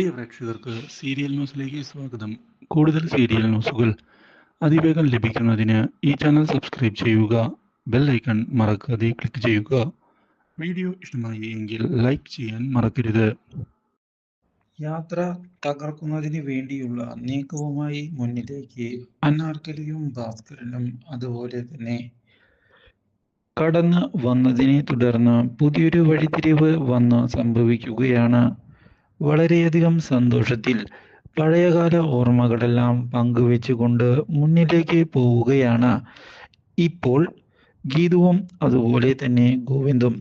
പ്രിയ പ്രേക്ഷകർക്ക് സീരിയൽ ന്യൂസിലേക്ക് സ്വാഗതം. കൂടുതൽ സീരിയൽ ന്യൂസുകൾ അതിവേഗം ലഭിക്കുന്നതിന് ഈ ചാനൽ സബ്സ്ക്രൈബ് ചെയ്യുക ബെൽ ഐക്കൺ മറക്കാതെ ക്ലിക്ക് ചെയ്യുക. വീഡിയോ ഇഷ്ടമായി എങ്കിൽ ലൈക്ക് ചെയ്യാൻ മറക്കരുത്. യാത്ര തകർക്കുന്നതിന് വേണ്ടിയുള്ള നീക്കവുമായി മുന്നിലേക്ക് അനാർക്കലിയും ഭാസ്കരനും അതുപോലെ തന്നെ കടന്ന് വന്നതിനെ തുടർന്ന് പുതിയൊരു വഴിത്തിരിവ് വന്ന് സംഭവിക്കുകയാണ്. വളരെയധികം സന്തോഷത്തിൽ പഴയകാല ഓർമ്മകളെല്ലാം പങ്കുവെച്ചുകൊണ്ട് മുന്നിലേക്ക് പോവുകയാണ്. ഇപ്പോൾ ഗീതുവും അതുപോലെ തന്നെ ഗോവിന്ദും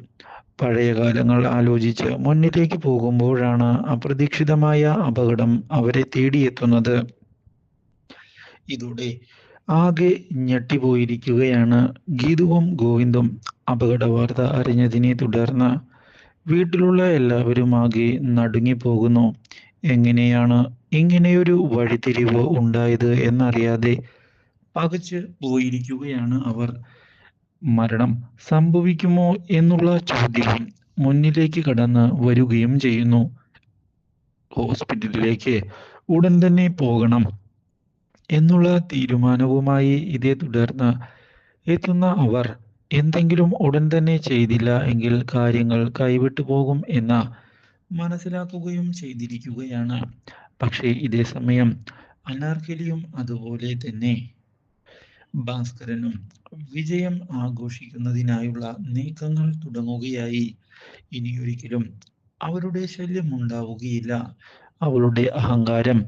പഴയ കാലങ്ങൾ ആലോചിച്ച് മുന്നിലേക്ക് പോകുമ്പോഴാണ് അപ്രതീക്ഷിതമായ അപകടം അവരെ തേടിയെത്തുന്നത്. ഇതോടെ ആകെ ഞെട്ടിപ്പോയിരിക്കുകയാണ് ഗീതുവും ഗോവിന്ദും അപകട വാർത്ത അറിഞ്ഞതിനെ തുടർന്ന് വീട്ടിലുള്ള എല്ലാവരും ആകെ നടുങ്ങിപ്പോകുന്നു. എങ്ങനെയാണ് ഇങ്ങനെയൊരു വഴിത്തിരിവ് ഉണ്ടായത് എന്നറിയാതെ പകച്ച് പോയിരിക്കുകയാണ് അവർ. മരണം സംഭവിക്കുമോ എന്നുള്ള ചോദ്യവും മുന്നിലേക്ക് കടന്ന് വരികയും ചെയ്യുന്നു. ഹോസ്പിറ്റലിലേക്ക് ഉടൻ തന്നെ പോകണം എന്നുള്ള തീരുമാനവുമായി ഇതേ തുടർന്ന് എത്തുന്ന അവർ എന്തെങ്കിലും ഉടൻ തന്നെ ചെയ്തില്ല എങ്കിൽ കാര്യങ്ങൾ കൈവിട്ടു പോകും എന്ന മനസ്സിലാക്കുകയും ചെയ്തിരിക്കുകയാണ്. പക്ഷേ ഇതേ സമയം അനാർക്കലിയും അതുപോലെ തന്നെ ഭാസ്കരനും വിജയം ആഘോഷിക്കുന്നതിനായുള്ള നീക്കങ്ങൾ തുടങ്ങുകയായി. ഇനിയൊരിക്കലും അവരുടെ ശല്യം ഉണ്ടാവുകയില്ല അവളുടെ അഹങ്കാരം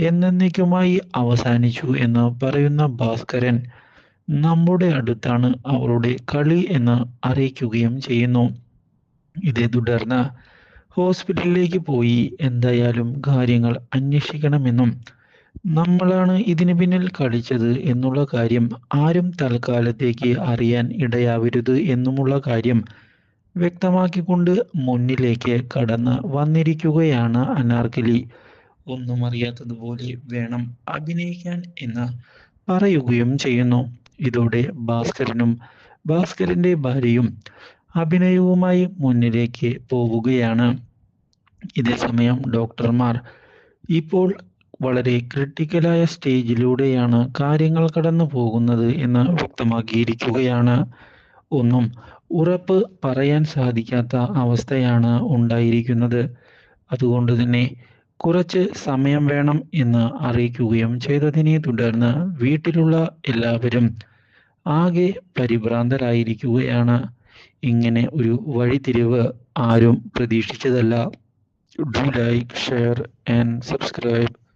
എന്നേക്കുമായി അവസാനിച്ചു എന്ന് പറയുന്ന ഭാസ്കരൻ നമ്മുടെ അടുത്താണ് അവളുടെ കളി എന്ന് അറിയിക്കുകയും ചെയ്യുന്നു. ഇതേ തുടർന്ന് ഹോസ്പിറ്റലിലേക്ക് പോയി എന്തായാലും കാര്യങ്ങൾ അന്വേഷിക്കണമെന്നും നമ്മളാണ് ഇതിനു പിന്നിൽ കളിച്ചത് എന്നുള്ള കാര്യം ആരും തൽക്കാലത്തേക്ക് അറിയാൻ ഇടയാവരുത് എന്നുമുള്ള കാര്യം വ്യക്തമാക്കിക്കൊണ്ട് മുന്നിലേക്ക് കടന്ന് വന്നിരിക്കുകയാണ് അനാർക്കലി. ഒന്നും അറിയാത്തതുപോലെ വേണം അഭിനയിക്കാൻ എന്ന് പറയുകയും ചെയ്യുന്നു. ഇതോടെ ഭാസ്കരനും ഭാസ്കരന്റെ ഭാര്യയും അഭിനയവുമായി മുന്നിലേക്ക് പോവുകയാണ്. ഇതേസമയം ഡോക്ടർമാർ ഇപ്പോൾ വളരെ ക്രിട്ടിക്കലായ സ്റ്റേജിലൂടെയാണ് കാര്യങ്ങൾ കടന്നു പോകുന്നത് എന്ന് വ്യക്തമാക്കിയിരിക്കുകയാണ്. ഒന്നും ഉറപ്പ് പറയാൻ സാധിക്കാത്ത അവസ്ഥയാണ് ഉണ്ടായിരിക്കുന്നത്. അതുകൊണ്ട് തന്നെ കുറച്ച് സമയം വേണം എന്ന് അറിയിക്കുകയും ചെയ്തതിനെ തുടർന്ന് വീട്ടിലുള്ള എല്ലാവരും ആകെ പരിഭ്രാന്തരായിരിക്കുകയാണ്. ഇങ്ങനെ ഒരു വഴിത്തിരിവ് ആരും പ്രതീക്ഷിച്ചതല്ല. Do like share and subscribe